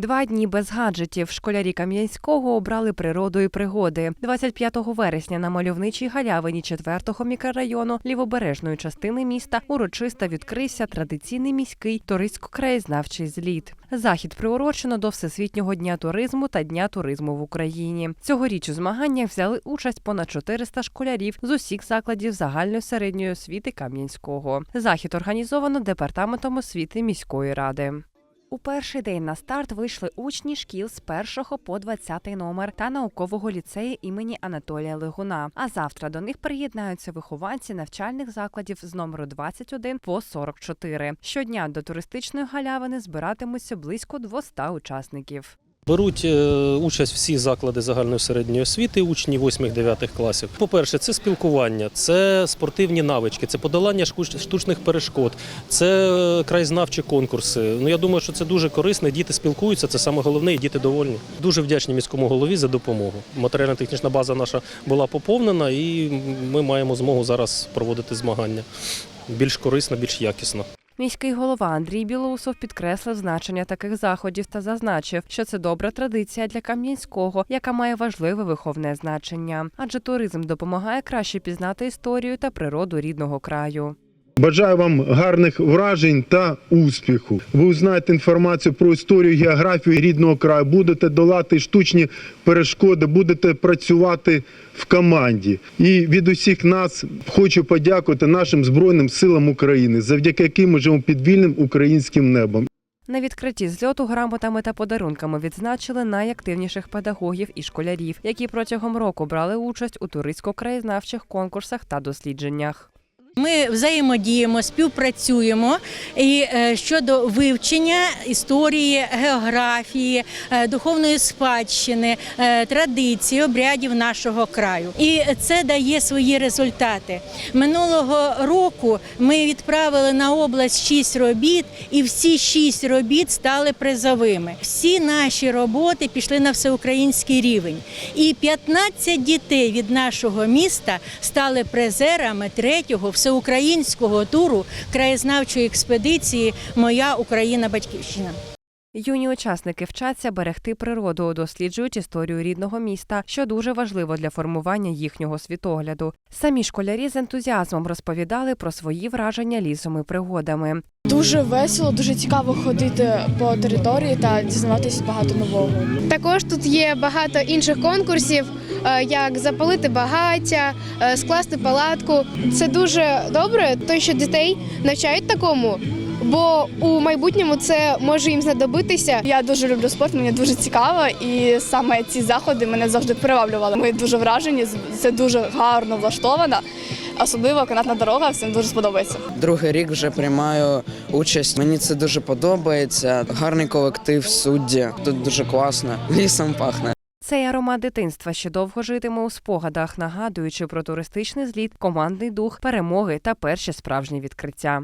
Два дні без гаджетів. Школярі Кам'янського обрали природу і пригоди. 25 вересня на мальовничій галявині 4-го мікрорайону лівобережної частини міста урочисто відкрився традиційний міський туристсько-краєзнавчий зліт. Захід приурочено до Всесвітнього дня туризму та Дня туризму в Україні. Цьогоріч у змаганнях взяли участь понад 400 школярів з усіх закладів загальної середньої освіти Кам'янського. Захід організовано департаментом освіти міської ради. У перший день на старт вийшли учні шкіл з 1 по 20 номер та наукового ліцею імені Анатолія Лигуна. А завтра до них приєднаються вихованці навчальних закладів з номеру 21 по 44. Щодня до туристичної галявини збиратимуться близько 200 учасників. Беруть е, участь всі заклади загальної середньої освіти, учні 8-9 класів. По-перше, це спілкування, це спортивні навички, це подолання штучних перешкод, це е, краєзнавчі конкурси. Ну я думаю, що це дуже корисно. Діти спілкуються, це саме головне, і діти довольні. Дуже вдячні міському голові за допомогу. Матеріально-технічна база наша була поповнена, і ми маємо змогу зараз проводити змагання більш корисно, більш якісно. Міський голова Андрій Білоусов підкреслив значення таких заходів та зазначив, що це добра традиція для Кам'янського, яка має важливе виховне значення. Адже туризм допомагає краще пізнати історію та природу рідного краю. Бажаю вам гарних вражень та успіху. Ви узнаєте інформацію про історію, географію рідного краю, будете долати штучні перешкоди, будете працювати в команді. І від усіх нас хочу подякувати нашим Збройним силам України, завдяки яким ми живемо під вільним українським небом. На відкритті зльоту грамотами та подарунками відзначили найактивніших педагогів і школярів, які протягом року брали участь у туристсько-краєзнавчих конкурсах та дослідженнях. Ми взаємодіємо, співпрацюємо і е, щодо вивчення історії, географії, е, духовної спадщини, е, традицій, обрядів нашого краю. І це дає свої результати. Минулого року ми відправили на область шість робіт, і всі шість робіт стали призовими. Всі наші роботи пішли на всеукраїнський рівень. І 15 дітей від нашого міста стали призерами третього всеукраїнського туру краєзнавчої експедиції Моя Україна Батьківщина. Юні учасники вчаться берегти природу, досліджують історію рідного міста, що дуже важливо для формування їхнього світогляду. Самі школярі з ентузіазмом розповідали про свої враження лісом і пригодами. Дуже весело, дуже цікаво ходити по території та дізнаватися багато нового. Також тут є багато інших конкурсів, як запалити багаття, е, скласти палатку. Це дуже добре, то що дітей навчають такому, бо у майбутньому це може їм знадобитися. Я дуже люблю спорт, мені дуже цікаво, і саме ці заходи мене завжди приваблювали. Ми дуже вражені, це дуже гарно влаштовано. Особливо канатна дорога, всім дуже сподобається. Другий рік вже приймаю участь. Мені це дуже подобається. Гарний колектив, судді. Тут дуже класно. Лісом пахне. Цей аромат дитинства ще довго житиме у спогадах, нагадуючи про туристичний зліт, командний дух, перемоги та перші справжні відкриття.